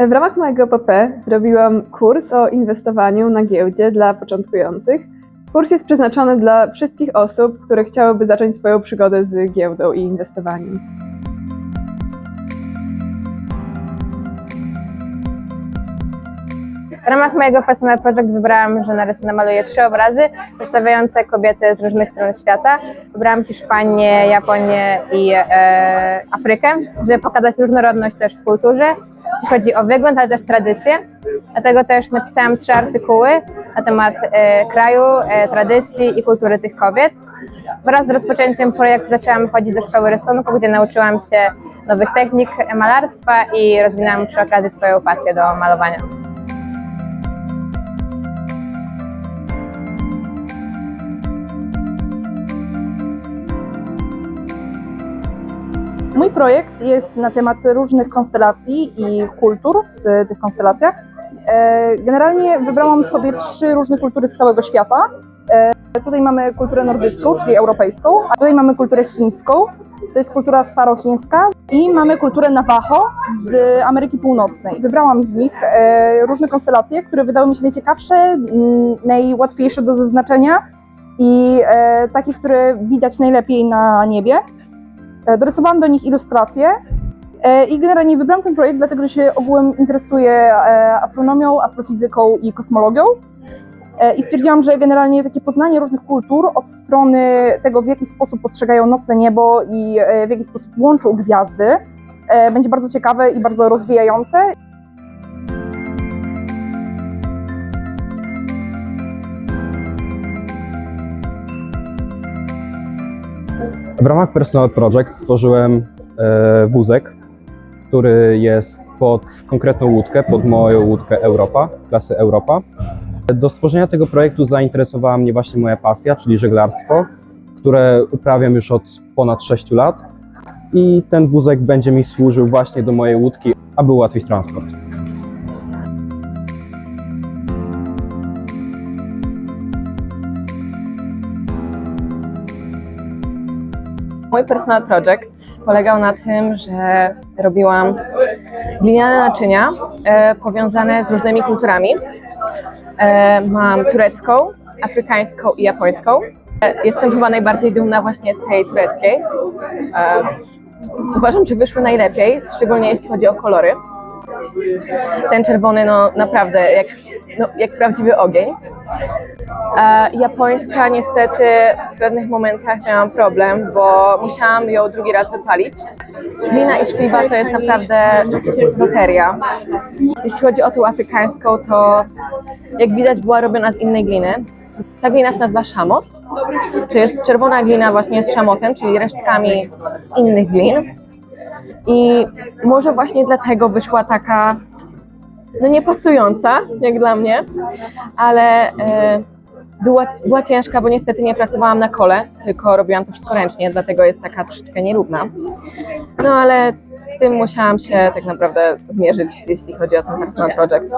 W ramach mojego PP zrobiłam kurs o inwestowaniu na giełdzie dla początkujących. Kurs jest przeznaczony dla wszystkich osób, które chciałyby zacząć swoją przygodę z giełdą i inwestowaniem. W ramach mojego personal project wybrałam, że narys- namaluję trzy obrazy przedstawiające kobiety z różnych stron świata. Wybrałam Hiszpanię, Japonię i e, Afrykę, żeby pokazać różnorodność też w kulturze, jeśli chodzi o wygląd, ale też tradycje. Dlatego też napisałam trzy artykuły na temat e, kraju, e, tradycji i kultury tych kobiet. Wraz z rozpoczęciem projektu zaczęłam chodzić do szkoły rysunku, gdzie nauczyłam się nowych technik malarstwa i rozwinęłam przy okazji swoją pasję do malowania. Mój projekt jest na temat różnych konstelacji i kultur w tych konstelacjach. E, Generalnie wybrałam sobie trzy różne kultury z całego świata. E, Tutaj mamy kulturę nordycką, czyli europejską, a tutaj mamy kulturę chińską, to jest kultura starochińska i mamy kulturę Navajo z Ameryki Północnej. Wybrałam z nich e, różne konstelacje, które wydały mi się najciekawsze, najłatwiejsze do zaznaczenia i takie, które widać najlepiej na niebie. E, Dorysowałam do nich ilustracje e, i generalnie wybrałam ten projekt, dlatego że się ogółem interesuję e, astronomią, astrofizyką i kosmologią. I stwierdziłam, że generalnie takie poznanie różnych kultur od strony tego, w jaki sposób postrzegają nocne niebo i w jaki sposób łączą gwiazdy, będzie bardzo ciekawe i bardzo rozwijające. W ramach Personal Project stworzyłem e, wózek, który jest pod konkretną łódkę, pod moją łódkę Europa, klasy Europa. Do stworzenia tego projektu zainteresowała mnie właśnie moja pasja, czyli żeglarstwo, które uprawiam już od ponad 6 lat. I ten wózek będzie mi służył właśnie do mojej łódki, aby ułatwić transport. Mój personal project polegał na tym, że robiłam gliniane naczynia e, powiązane z różnymi kulturami. E, mam turecką, afrykańską i japońską. E, jestem chyba najbardziej dumna właśnie z tej tureckiej. E, uważam, że wyszły najlepiej, szczególnie jeśli chodzi o kolory. Ten czerwony, no naprawdę, jak, no, jak prawdziwy ogień. E, japońska niestety w pewnych momentach miałam problem, bo musiałam ją drugi raz wypalić. Glina i szkliwa to jest naprawdę loteria. Jeśli chodzi o tą afrykańską, to jak widać była robiona z innej gliny. Ta glina się nazywa szamot. To jest czerwona glina właśnie z szamotem, czyli resztkami innych glin. I może właśnie dlatego wyszła taka no niepasująca, jak dla mnie, ale e, była, była ciężka, bo niestety nie pracowałam na kole, tylko robiłam to wszystko ręcznie, dlatego jest taka troszeczkę nierówna. No ale z tym musiałam się tak naprawdę zmierzyć, jeśli chodzi o ten personal project.